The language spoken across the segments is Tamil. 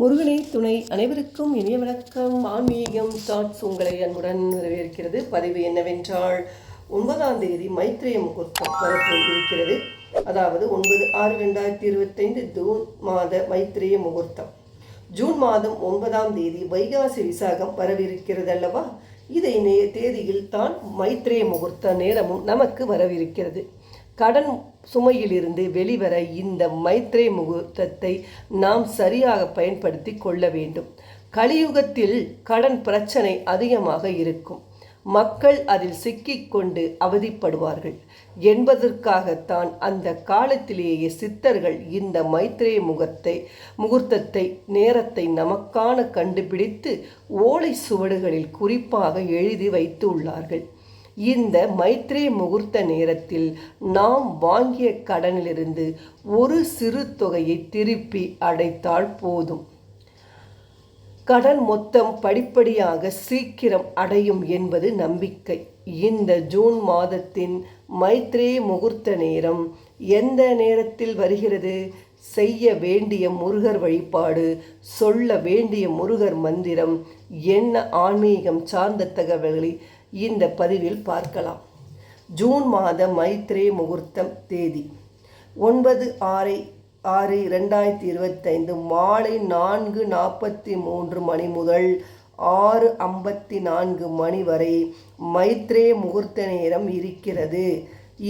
முருகனை துணை அனைவருக்கும் இனிய வணக்கம். ஆன்மீகம் ஸ்டார்ட்ஸ் உங்களை அன்புடன் வரவேற்கிறது பதிவு என்னவென்றால் ஒன்பதாம் தேதி மைத்ரேய முகூர்த்தம் வரப்போல் இருக்கிறது அதாவது ஒன்பது ஆறு ரெண்டாயிரத்தி இருபத்தைந்து ஜூன் மாத மைத்ரேய முகூர்த்தம். ஜூன் மாதம் ஒன்பதாம் தேதி வைகாசி விசாகம் வரவிருக்கிறது அல்லவா இதை நே தேதியில் தான் மைத்ரேய முகூர்த்த நேரமும் நமக்கு வரவிருக்கிறது. கடன் சுமையிலிருந்து வெளிவர இந்த மைத்ரே முகூர்த்தத்தை நாம் சரியாக பயன்படுத்தி கொள்ள வேண்டும். கலியுகத்தில் கடன் பிரச்சனை அதிகமாக இருக்கும். மக்கள் அதில் சிக்கிக்கொண்டு அவதிப்படுவார்கள். என்பதற்காகத்தான் அந்த காலத்திலேயே சித்தர்கள் இந்த மைத்ரே முகத்தை முகூர்த்தத்தை நேரத்தை நமக்கான கண்டுபிடித்து ஓலை சுவடுகளில் குறிப்பாக எழுதி வைத்து உள்ளார்கள். இந்த மைத்ரே முகூர்த்த நேரத்தில் நாம் வாங்கிய கடனிலிருந்து ஒரு சிறு தொகையை திருப்பி அடைத்தால் போதும். கடன் மொத்தம் படிப்படியாக சீக்கிரம் அடையும் என்பது நம்பிக்கை. இந்த ஜூன் மாதத்தின் மைத்ரே முகூர்த்த நேரம் எந்த நேரத்தில் வருகிறது? செய்ய வேண்டிய முருகர் வழிபாடு சொல்ல வேண்டிய முருகர் மந்திரம் என்ன ஆன்மீகம் சார்ந்த தகவல்களை இந்த பதிவில் பார்க்கலாம். ஜூன் மாத மைத்ரே முகூர்த்தம் தேதி. ஒன்பது ஆறு ஆறு ரெண்டாயிரத்தி இருபத்தைந்து மாலை நான்கு நாற்பத்தி மூன்று மணி முதல் ஆறு ஐம்பத்தி நான்கு மணி வரை மைத்ரே முகூர்த்த நேரம் இருக்கிறது.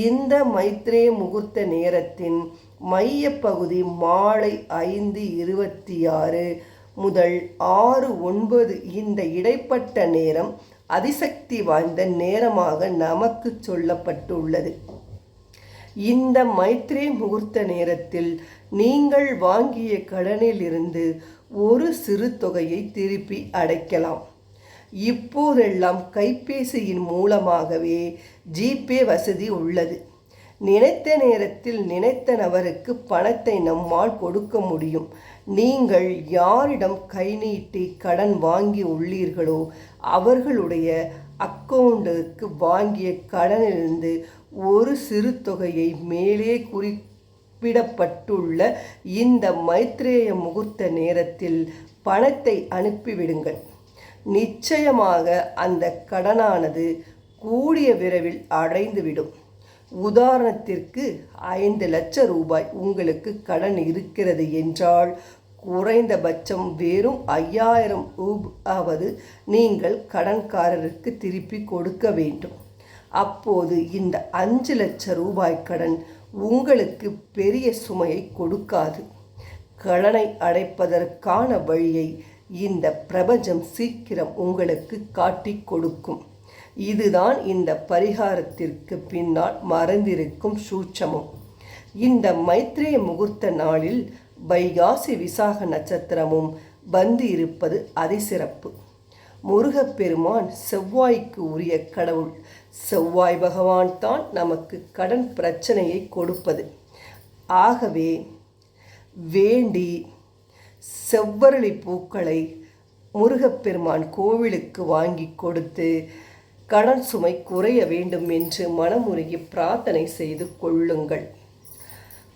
இந்த மைத்ரே முகூர்த்த நேரத்தின் மையப்பகுதி மாலை ஐந்து இருபத்தி ஆறு முதல் ஆறு ஒன்பது இந்த இடைப்பட்ட நேரம் அதிசக்தி வாய்ந்த நேரமாக நமக்கு சொல்லப்பட்டுள்ளது. இந்த மைத்ரே முகூர்த்த நேரத்தில் நீங்கள் வாங்கிய கடனிலிருந்து ஒரு சிறு தொகையை திருப்பி அடைக்கலாம். இப்போதெல்லாம் கைபேசியின் மூலமாகவே ஜிபே வசதி உள்ளது. நினைத்த நேரத்தில் நினைத்த நபருக்கு பணத்தை நம்மால் கொடுக்க முடியும். நீங்கள் யாரிடம் கை நீட்டி கடன் வாங்கி உள்ளீர்களோ அவர்களுடைய அக்கௌண்ட்டுக்கு வாங்கிய கடனிலிருந்து ஒரு சிறு தொகையை மேலே குறிப்பிடப்பட்டுள்ள இந்த மைத்ரேய முகூர்த்த நேரத்தில் பணத்தை அனுப்பிவிடுங்கள். நிச்சயமாக அந்த கடனானது கூடிய விரைவில் அடைந்துவிடும். உதாரணத்திற்கு ஐந்து லட்சம் ரூபாய் உங்களுக்கு கடன் இருக்கிறது என்றால் குறைந்தபட்சம் வெறும் ஐயாயிரம் ரூபாவது நீங்கள் கடன்காரருக்கு திருப்பி கொடுக்க வேண்டும். அப்போது இந்த அஞ்சு லட்சம் ரூபாய் கடன் உங்களுக்கு பெரிய சுமையை கொடுக்காது. கடனை அடைப்பதற்கான வழியை இந்த பிரபஞ்சம் சீக்கிரம் உங்களுக்கு காட்டி கொடுக்கும். இதுதான் இந்த பரிகாரத்திற்கு பின்னால் மறந்திருக்கும் சூட்சமம். இந்த மைத்ரேய முகூர்த்த நாளில் வைகாசி விசாக நட்சத்திரமும் வந்து இருப்பது அதிசிறப்பு. முருகப்பெருமான் செவ்வாய்க்கு உரிய கடவுள். செவ்வாய் பகவான் தான் நமக்கு கடன் பிரச்சனையை கொடுப்பது. ஆகவே வேண்டி செவ்வரளி பூக்களை முருகப்பெருமான் கோவிலுக்கு வாங்கி கொடுத்து கடன் சுமை குறைய வேண்டும் என்று மனமுருகி பிரார்த்தனை செய்து கொள்ளுங்கள்.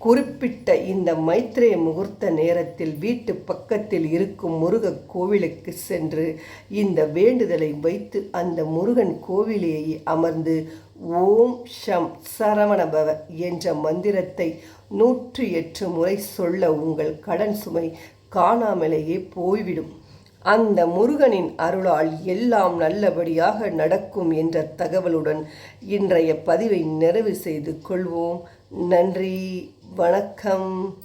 குறிப்பிட்ட இந்த மைத்ரேய முகூர்த்த நேரத்தில் வீட்டு பக்கத்தில் இருக்கும் முருக கோவிலுக்கு சென்று இந்த வேண்டுதலை வைத்து அந்த முருகன் கோவிலேயே அமர்ந்து ஓம் ஷம் சரவணபவ என்ற மந்திரத்தை நூற்றி எட்டு முறை சொல்ல உங்கள் கடன் சுமை காணாமலேயே போய்விடும். அந்த முருகனின் அருளால் எல்லாம் நல்லபடியாக நடக்கும் என்ற தகவலுடன் இன்றைய பதிவை நிறைவு செய்து கொள்வோம். நன்றி வணக்கம்.